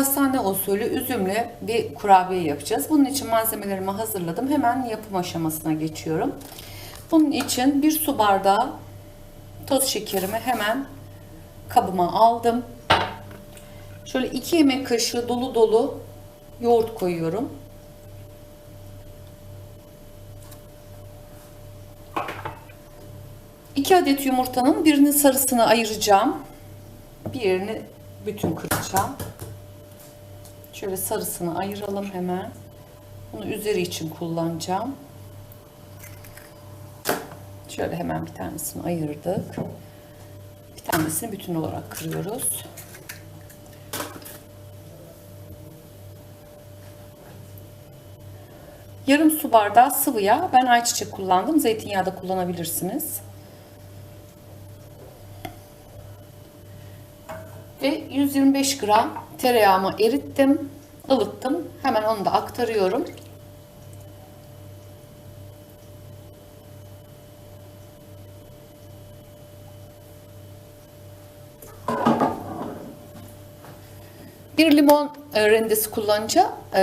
pastane usulü üzümlü bir kurabiye yapacağız. Bunun için malzemelerimi hazırladım. Hemen yapım aşamasına geçiyorum. Bunun için bir su bardağı toz şekerimi hemen kabıma aldım. Şöyle 2 yemek kaşığı dolu dolu yoğurt koyuyorum. İki adet yumurtanın birinin sarısını ayıracağım. Diğerini bütün kıracağım. Şöyle sarısını ayıralım hemen. Bunu üzeri için kullanacağım. Şöyle hemen bir tanesini ayırdık. Bir tanesini bütün olarak kırıyoruz. Yarım su bardağı sıvı yağ. Ben ayçiçek kullandım. Zeytinyağı da kullanabilirsiniz. Ve 125 gram tereyağımı erittim, ılıttım. Hemen onu da aktarıyorum. Bir limon e, rendesi kullanınca e,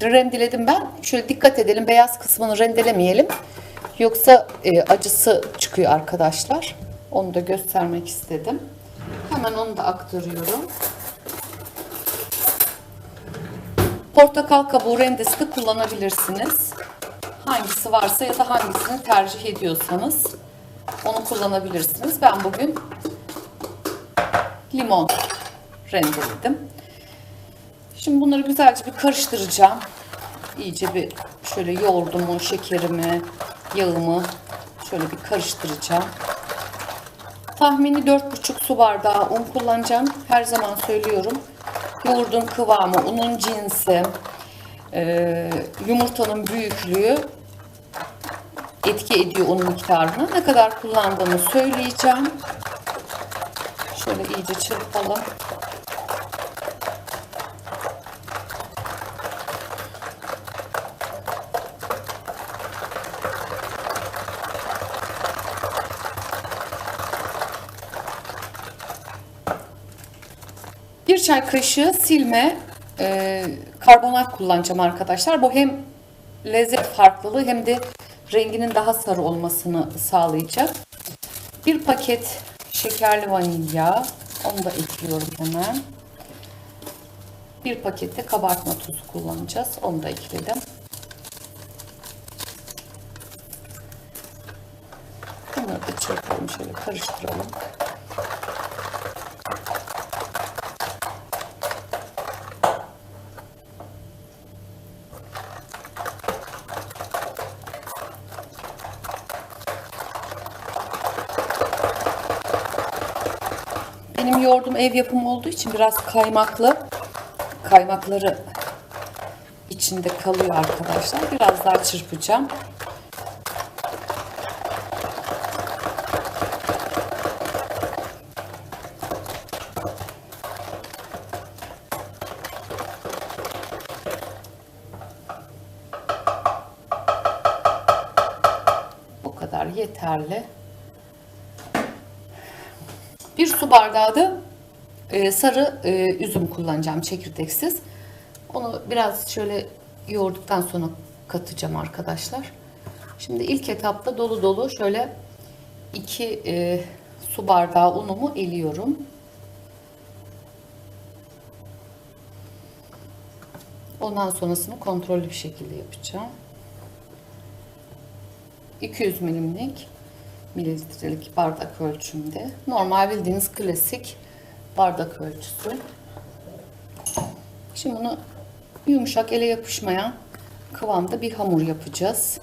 rendeledim ben. Şöyle dikkat edelim beyaz kısmını rendelemeyelim. Yoksa e, acısı çıkıyor arkadaşlar. Onu da göstermek istedim. Hemen onu da aktarıyorum. Portakal kabuğu rendesi de kullanabilirsiniz. Hangisi varsa ya da hangisini tercih ediyorsanız onu kullanabilirsiniz. Ben bugün limon rendeledim. Şimdi bunları güzelce bir karıştıracağım. İyice bir şöyle yoğurdumu, şekerimi, yağımı şöyle bir karıştıracağım. Tahmini 4,5 su bardağı un kullanacağım. Her zaman söylüyorum. Yoğurdun kıvamı, unun cinsi, e, yumurtanın büyüklüğü etki ediyor un miktarına. Ne kadar kullandığımı söyleyeceğim. Şöyle iyice çırpalım. Bir çay kaşığı silme e, karbonat kullanacağım arkadaşlar. Bu hem lezzet farklılığı hem de renginin daha sarı olmasını sağlayacak. Bir paket şekerli vanilya. Onu da ekliyorum hemen. Bir pakette kabartma tuzu kullanacağız. Onu da ekledim. Bunları da çırpalım şöyle karıştıralım. Benim yoğurdum ev yapımı olduğu için biraz kaymaklı. Kaymakları içinde kalıyor arkadaşlar. Biraz daha çırpacağım. Bu kadar yeterli. Bir su bardağı da e, sarı e, üzüm kullanacağım çekirdeksiz. Onu biraz şöyle yoğurduktan sonra katacağım arkadaşlar. Şimdi ilk etapta dolu dolu şöyle 2 e, su bardağı unumu eliyorum. Ondan sonrasını kontrollü bir şekilde yapacağım. 200 milimlik mililitrelik bardak ölçümde. Normal bildiğiniz klasik bardak ölçüsü. Şimdi bunu yumuşak ele yapışmayan kıvamda bir hamur yapacağız.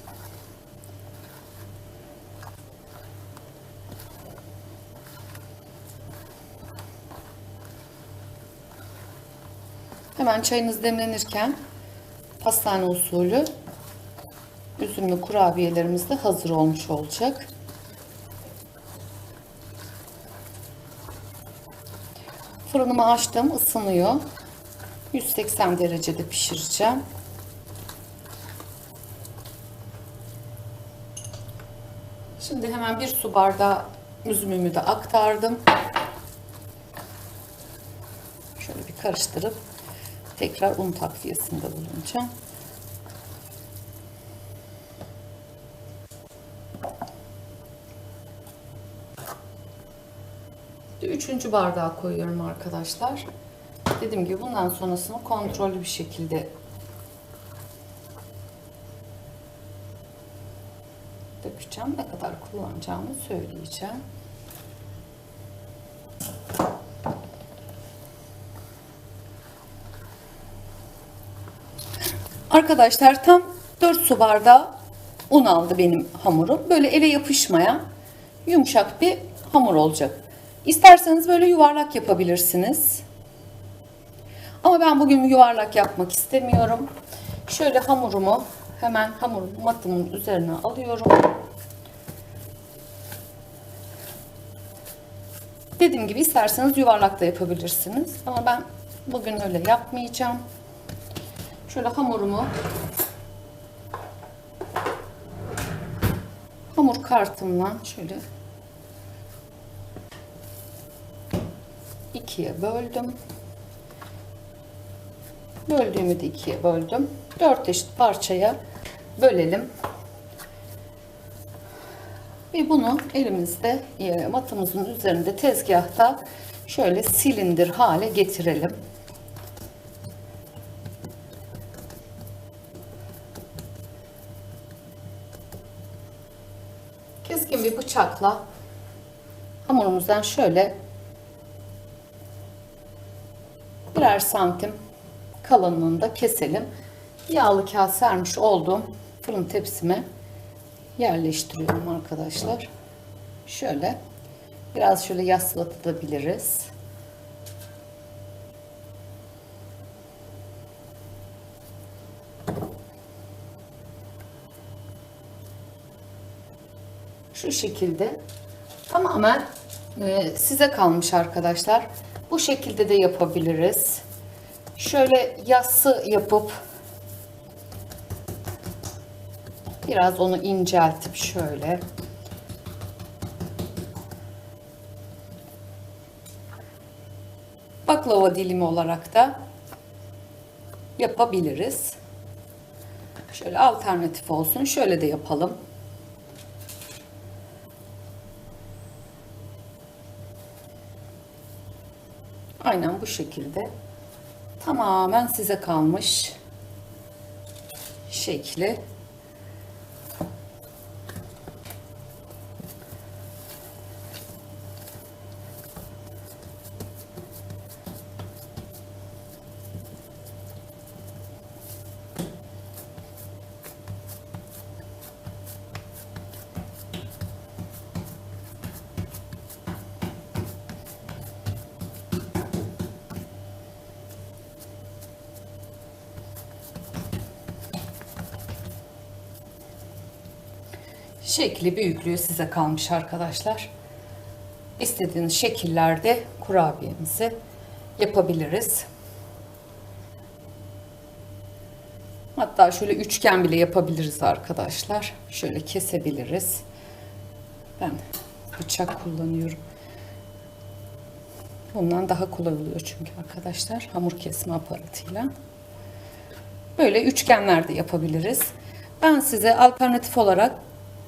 Hemen çayınız demlenirken pastane usulü üzümlü kurabiyelerimiz de hazır olmuş olacak. Fırınımı açtım, ısınıyor. 180 derecede pişireceğim. Şimdi hemen bir su bardağı üzümümü de aktardım. Şöyle bir karıştırıp tekrar un takviyesinde bulunacağım. Üçüncü bardağı koyuyorum arkadaşlar. Dediğim gibi bundan sonrasını kontrollü bir şekilde dökeceğim. Ne kadar kullanacağımı söyleyeceğim. Arkadaşlar tam 4 su bardağı un aldı benim hamurum. Böyle ele yapışmayan yumuşak bir hamur olacak. İsterseniz böyle yuvarlak yapabilirsiniz. Ama ben bugün yuvarlak yapmak istemiyorum. Şöyle hamurumu hemen hamur matımın üzerine alıyorum. Dediğim gibi isterseniz yuvarlak da yapabilirsiniz. Ama ben bugün öyle yapmayacağım. Şöyle hamurumu hamur kartımla şöyle ikiye böldüm. Böldüğümü de ikiye böldüm. Dört eşit parçaya bölelim. Ve bunu elimizde e, matımızın üzerinde tezgahta şöyle silindir hale getirelim. Keskin bir bıçakla hamurumuzdan şöyle birer santim kalınlığında keselim. Yağlı kağıt sermiş olduğum fırın tepsime yerleştiriyorum arkadaşlar. Şöyle biraz şöyle yaslatabiliriz. Şu şekilde tamamen e, size kalmış arkadaşlar. Bu şekilde de yapabiliriz. Şöyle yassı yapıp biraz onu inceltip şöyle baklava dilimi olarak da yapabiliriz. Şöyle alternatif olsun. Şöyle de yapalım. Aynen bu şekilde tamamen size kalmış şekli. Şekli, büyüklüğü size kalmış arkadaşlar. İstediğiniz şekillerde kurabiyemizi yapabiliriz. Hatta şöyle üçgen bile yapabiliriz arkadaşlar. Şöyle kesebiliriz. Ben bıçak kullanıyorum. Bundan daha kolay oluyor çünkü arkadaşlar hamur kesme aparatıyla. Böyle üçgenler de yapabiliriz. Ben size alternatif olarak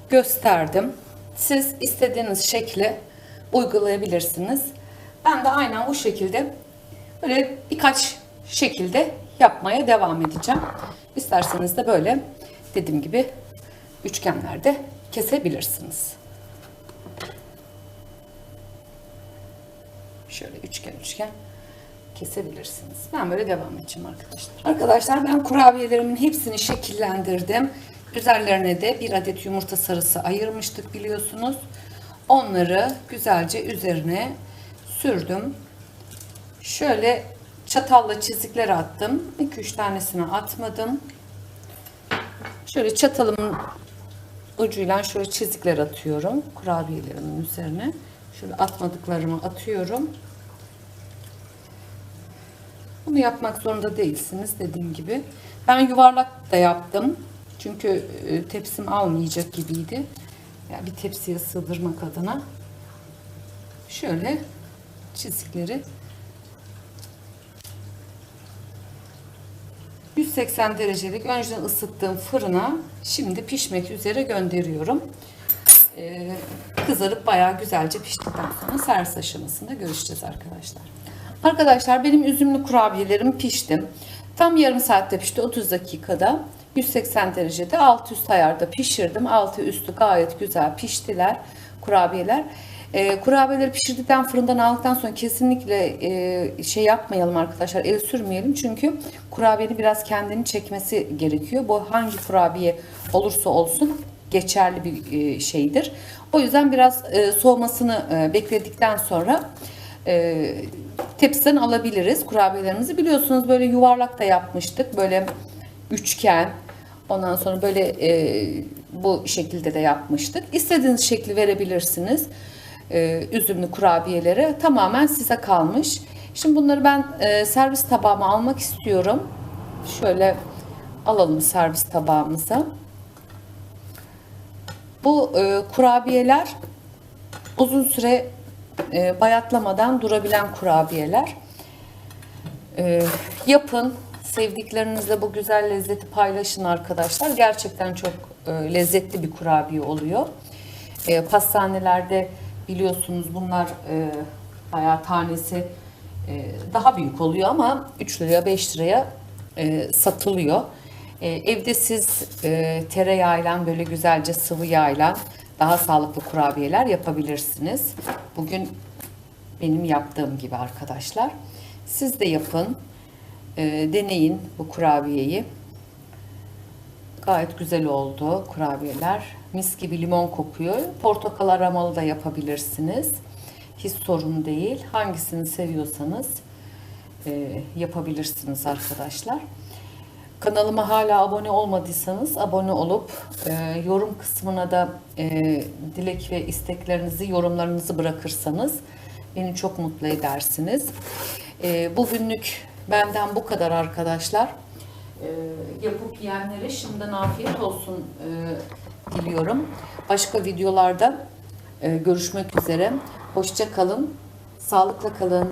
gösterdim. Siz istediğiniz şekli uygulayabilirsiniz. Ben de aynen bu şekilde böyle birkaç şekilde yapmaya devam edeceğim. İsterseniz de böyle dediğim gibi üçgenlerde kesebilirsiniz. Şöyle üçgen üçgen kesebilirsiniz. Ben böyle devam edeceğim arkadaşlar. Arkadaşlar ben kurabiyelerimin hepsini şekillendirdim. Üzerlerine de bir adet yumurta sarısı ayırmıştık biliyorsunuz. Onları güzelce üzerine sürdüm. Şöyle çatalla çizikler attım. 2-3 tanesini atmadım. Şöyle çatalımın ucuyla şöyle çizikler atıyorum kurabiyelerimin üzerine. Şöyle atmadıklarımı atıyorum. Bunu yapmak zorunda değilsiniz dediğim gibi. Ben yuvarlak da yaptım. Çünkü e, tepsim almayacak gibiydi. Yani bir tepsiye sığdırmak adına. Şöyle çizikleri 180 derecelik önceden ısıttığım fırına şimdi pişmek üzere gönderiyorum. Ee, kızarıp bayağı güzelce piştikten sonra servis aşamasında görüşeceğiz arkadaşlar. Arkadaşlar benim üzümlü kurabiyelerim pişti. Tam yarım saatte pişti 30 dakikada. 180 derecede alt üst ayarda pişirdim. Altı üstü gayet güzel piştiler kurabiyeler. E, kurabiyeleri pişirdikten fırından aldıktan sonra kesinlikle e, şey yapmayalım arkadaşlar el sürmeyelim çünkü kurabiyenin biraz kendini çekmesi gerekiyor. Bu hangi kurabiye olursa olsun geçerli bir e, şeydir. O yüzden biraz e, soğumasını e, bekledikten sonra e, tepsiden alabiliriz kurabiyelerimizi. Biliyorsunuz böyle yuvarlak da yapmıştık. Böyle üçgen ondan sonra böyle e, bu şekilde de yapmıştık. İstediğiniz şekli verebilirsiniz. E, üzümlü kurabiyelere tamamen size kalmış. Şimdi bunları ben e, servis tabağıma almak istiyorum. Şöyle alalım servis tabağımıza. Bu e, kurabiyeler uzun süre e, bayatlamadan durabilen kurabiyeler. E, yapın, sevdiklerinizle bu güzel lezzeti paylaşın arkadaşlar. Gerçekten çok e, lezzetli bir kurabiye oluyor. E, pastanelerde biliyorsunuz bunlar e, bayağı tanesi e, daha büyük oluyor ama 3 liraya 5 liraya e, satılıyor. E, evde siz e, tereyağıyla böyle güzelce sıvı yağla daha sağlıklı kurabiyeler yapabilirsiniz. Bugün benim yaptığım gibi arkadaşlar. Siz de yapın. E, deneyin bu kurabiyeyi. Gayet güzel oldu kurabiyeler. Mis gibi limon kokuyor. Portakal aromalı da yapabilirsiniz. Hiç sorun değil. Hangisini seviyorsanız e, yapabilirsiniz arkadaşlar. Kanalıma hala abone olmadıysanız abone olup e, yorum kısmına da e, dilek ve isteklerinizi, yorumlarınızı bırakırsanız beni çok mutlu edersiniz. E, bugünlük benden bu kadar arkadaşlar. E, yapıp yiyenlere şimdiden afiyet olsun e, diliyorum. Başka videolarda e, görüşmek üzere. Hoşça kalın, sağlıkla kalın.